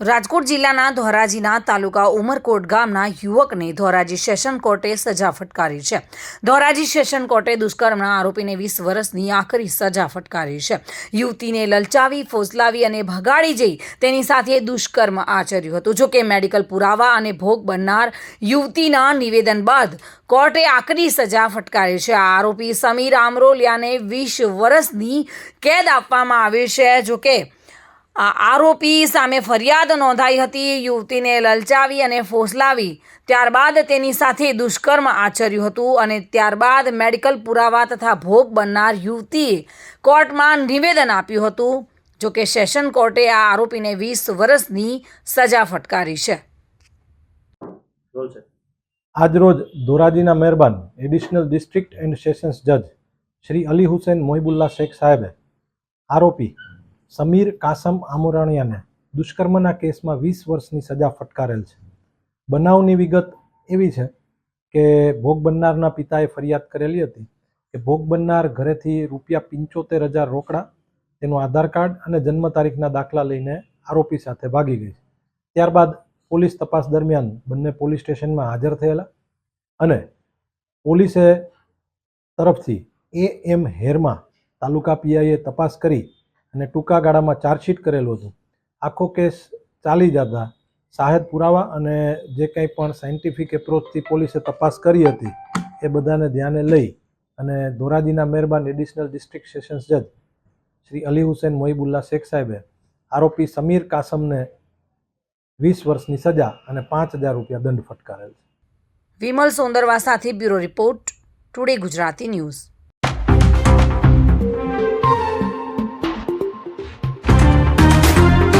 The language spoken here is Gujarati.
રાજકોટ જિલ્લાના ધોરાજીના તાલુકા ઉમરકોટ ગામના યુવકને ધોરાજી સેશન કોર્ટે સજા ફટકારી છે. ધોરાજી સેશન કોર્ટે દુષ્કર્મના આરોપીને વીસ વર્ષની આખરી સજા ફટકારી છે. યુવતીને લલચાવી, ફોસલાવી અને ભગાડી જઈ તેની સાથે દુષ્કર્મ આચર્યું હતું. જોકે મેડિકલ પુરાવા અને ભોગ બનનાર યુવતીના નિવેદન બાદ કોર્ટે આકરી સજા ફટકારી છે. આરોપી સમીર આમરોલિયાને વીસ વર્ષની કેદ આપવામાં આવી છે. જોકે આરોપી સામે ફરિયાદ નોંધાઈ હતી. યુવતીને લલચાવી અને ફોસલાવી. ત્યારબાદ તેની સાથે દુષ્કર્મ આચર્યું હતું અને ત્યારબાદ મેડિકલ પુરાવા તથા ભોગ બનનાર યુવતીએ કોર્ટમાં નિવેદન આપ્યું હતું. જોકે સેશન કોર્ટે આ આરોપીને વીસ વર્ષની સજા ફટકારી છે. આજરોજ ધોરાજીના મહેરબાન એડિશનલ ડિસ્ટ્રિક્ટ એન્ડ સેશન્સ જજ શ્રી અલી હુસેન મોહિબુલ્લા શેખ સાહેબે આરોપી સમીર કાસમ આમુરાણિયાને દુષ્કર્મના કેસમાં વીસ વર્ષની સજા ફટકારેલ છે. બનાવની વિગત એવી છે કે ભોગ બનનારના પિતાએ ફરિયાદ કરેલી હતી કે ભોગ બનનાર ઘરેથી રૂપિયા પંચોતેર હજાર રોકડા, તેનું આધાર કાર્ડ અને જન્મ તારીખના દાખલા લઈને આરોપી સાથે ભાગી ગઈ ત્યારબાદ પોલીસ તપાસ દરમિયાન બંને પોલીસ સ્ટેશનમાં હાજર થયેલા અને પોલીસે તરફથી એ એમ હેરમાં તાલુકા પીઆઈએ તપાસ કરી અને ટૂંકા ગાળામાં ચાર્જશીટ કરેલું હતું. આખો કેસ ચાલી જતા શાહેદ પુરાવા અને જે કંઈ પણ સાયન્ટિફિક એપ્રોચથી પોલીસે તપાસ કરી હતી, એ બધાને ધ્યાને લઈ અને ધોરાજીના મહેરબાન એડિશનલ ડિસ્ટ્રિક્ટ સેશન્સ જજ શ્રી અલી હુસેન મોહિબુલ્લા શેખ સાહેબે આરોપી સમીર કાસમને વીસ વર્ષની સજા અને પાંચ હજાર રૂપિયા દંડ ફટકારેલ છે. વિમલ સોંદરવા સાથે bureau report, today Gujarati news.